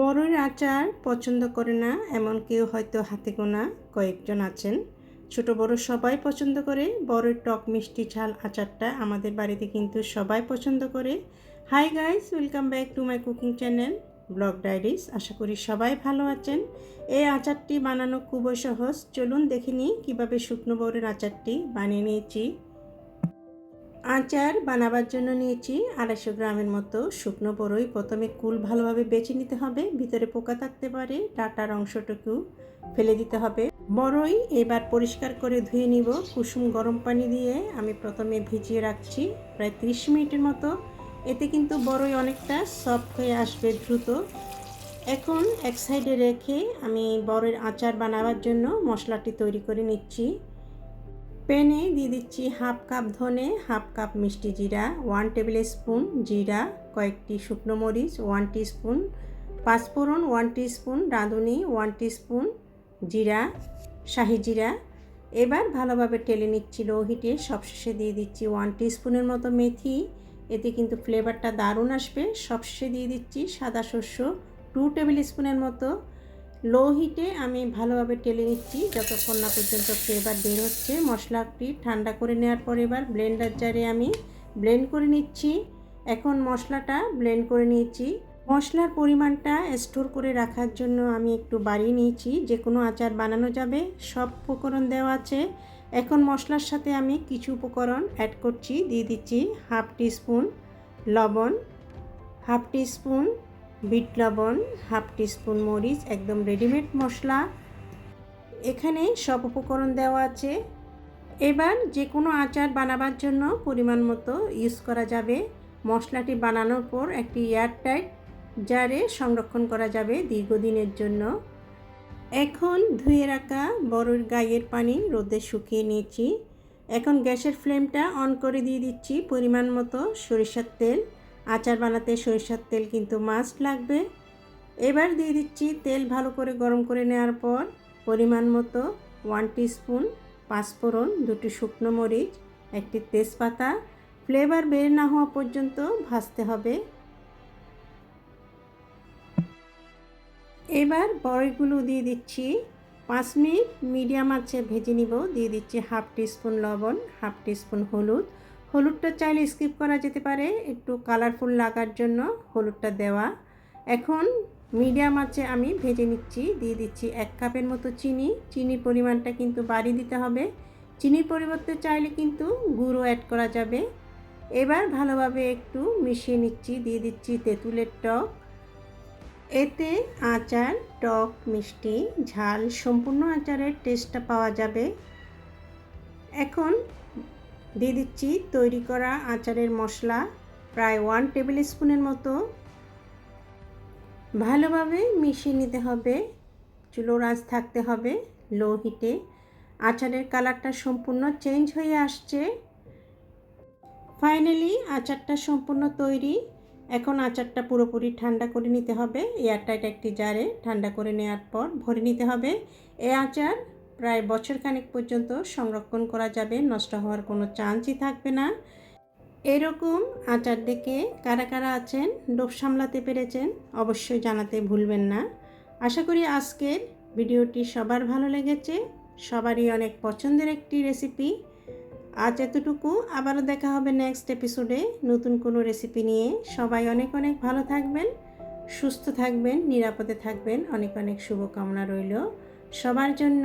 বড়ের আচার পছন্দ করে না, এমন কেউ হয়তো হাতে গোনা কয়েকজন আছেন। ছোট বড় সবাই পছন্দ করে, বড়ের টক মিষ্টি ঝাল আচারটা আমাদের বাড়িতে কিন্তু সবাই পছন্দ করে। Hi guys, welcome back to my cooking channel, blog diaries. আশা করি সবাই ভালো আছেন। এই আচারটি বানানো খুবই সহজ। চলুন দেখে নিই কীভাবে শুকনো বড়ের আচারটি বানিয়ে নিয়েছি। আচার বানাবার জন্য নিয়েছি আড়াইশো গ্রামের মতো শুকনো বড়ই। প্রথমে কুল ভালোভাবে বেছে নিতে হবে, ভিতরে পোকা থাকতে পারে, ডাটার অংশটুকু ফেলে দিতে হবে। বড়ই এবার পরিষ্কার করে ধুয়ে নিব। কুসুম গরম পানি দিয়ে আমি প্রথমে ভিজিয়ে রাখছি প্রায় 30 মিনিটের মতো। এতে কিন্তু বড়ই অনেকটা সফট হয়ে আসবে দ্রুত। এখন এক সাইডে রেখে আমি বড়ের আচার বানাবার জন্য মশলাটি তৈরি করে নিচ্ছি। প্যানে দিয়ে দিচ্ছি হাফ কাপ ধনে, হাফ কাপ মিষ্টি জিরা ওয়ান টেবিল স্পুন জিরা, কয়েকটি শুকনো মরিচ ওয়ান স্পুন পাঁচফোড়ন ওয়ান স্পুন রাঁধুনি ওয়ান স্পুন জিরা, শাহি জিরা। এবার ভালোভাবে টেলে নিচ্ছি লো হিটে সবশেষে দিয়ে দিচ্ছি ওয়ান স্পুনের মতো মেথি। এতে কিন্তু ফ্লেভারটা দারুণ আসবে। সবশেষে দিয়ে দিচ্ছি সাদা শস্য টু টেবিল স্পুনের মতো লো হিটে আমি ভালোভাবে টেলে নিচ্ছি। যতক্ষণ না পর্যন্ত ফ্লেভার বের হচ্ছে মশলাটি ঠান্ডা করে নেওয়ার পর এবার ব্লেন্ডার জারে আমি ব্লেন্ড করে নিচ্ছি। এখন মশলাটা ব্লেন্ড করে নিয়েছি। মশলার পরিমাণটা স্টোর করে রাখার জন্য আমি একটু বাড়িয়ে নিয়েছি। যে কোনো আচার বানানো যাবে, সব উপকরণ দেওয়া আছে। এখন মশলার সাথে আমি কিছু উপকরণ অ্যাড করছি। দিয়ে দিচ্ছি হাফ টিস্পুন লবণ হাফ টিস্পুন বিট লবণ, হাফ টিস্পুন মরিচ, একদম রেডিমেড মশলা। এখানে সব উপকরণ দেওয়া আছে। এবার যে কোনো আচার বানাবার জন্য পরিমাণ মতো ইউজ করা যাবে। মশলাটি বানানোর পর একটি এয়ারটাইট জারে সংরক্ষণ করা যাবে দীর্ঘদিনের জন্য। এখন ধুয়ে রাখা বড়ের গায়ের পানি রোদে শুকিয়ে নিয়েছি। এখন গ্যাসের ফ্লেমটা অন করে দিয়ে দিচ্ছি পরিমাণ মতো সরিষার তেল। আচার বানাতে সরিষার তেল কিন্তু মাস্ট লাগবে। এবার দিয়ে দিচ্ছি তেল ভালো করে গরম করে নেওয়ার পর পরিমাণ মতো ওয়ান স্পুন পাঁচফোড়ন, দুটি শুকনো মরিচ, একটি তেজপাতা। ফ্লেভার বের না হওয়া পর্যন্ত ভাজতে হবে। এবার বড়িগুলো দিয়ে দিচ্ছি। পাঁচ মিনিট মিডিয়াম আছে ভেজে নিব। দিয়ে দিচ্ছি হাফ টিস্পুন লবণ হাফ টিস্পুন হলুদ। হলুদটা চাইলে স্কিপ করা যেতে পারে, একটু কালারফুল লাগার জন্য হলুদটা দেওয়া। এখন মিডিয়াম আছে, আমি ভেজে নিচ্ছি, দিয়ে দিচ্ছি এক কাপের মতো চিনি। চিনির পরিমাণটা কিন্তু বাড়িয়ে দিতে হবে। চিনির পরিবর্তে চাইলে কিন্তু গুঁড়ো অ্যাড করা যাবে। এবার ভালোভাবে একটু মিশিয়ে নিচ্ছি, দিয়ে দিচ্ছি তেঁতুলের টক। এতে আচার, টক, মিষ্টি, ঝাল, সম্পূর্ণ আচারের টেস্টটা পাওয়া যাবে। এখন দিয়ে দিচ্ছি তৈরি করা আচারের মশলা, প্রায় ওয়ান টেবিল স্পুনের মতো। ভালোভাবে মিশিয়ে নিতে হবে। চুলোর আঁচ থাকতে হবে লো হিটে আচারের কালারটা সম্পূর্ণ চেঞ্জ হয়ে আসছে। ফাইনালি আচারটা সম্পূর্ণ তৈরি। এখন আচারটা পুরোপুরি ঠান্ডা করে নিতে হবে। এয়ারটাইট একটি জারে ঠান্ডা করে নেওয়ার পর ভরে নিতে হবে। এ আচার প্রায় বছরখানেক পর্যন্ত সংরক্ষণ করা যাবে, নষ্ট হওয়ার কোনো চান্সই থাকবে না। এরকম আচার দেখে কারা কারা আছেন, লোভ সামলাতে পেরেছেন, অবশ্যই জানাতে ভুলবেন না। আশা করি আজকের ভিডিওটি সবার ভালো লেগেছে। সবারই অনেক পছন্দের একটি রেসিপি। আজ এতটুকু। আবারও দেখা হবে নেক্সট এপিসোডে নতুন কোনো রেসিপি নিয়ে সবাই অনেক অনেক ভালো থাকবেন, সুস্থ থাকবেন, নিরাপদে থাকবেন। অনেক অনেক শুভকামনা রইল। সবার জন্য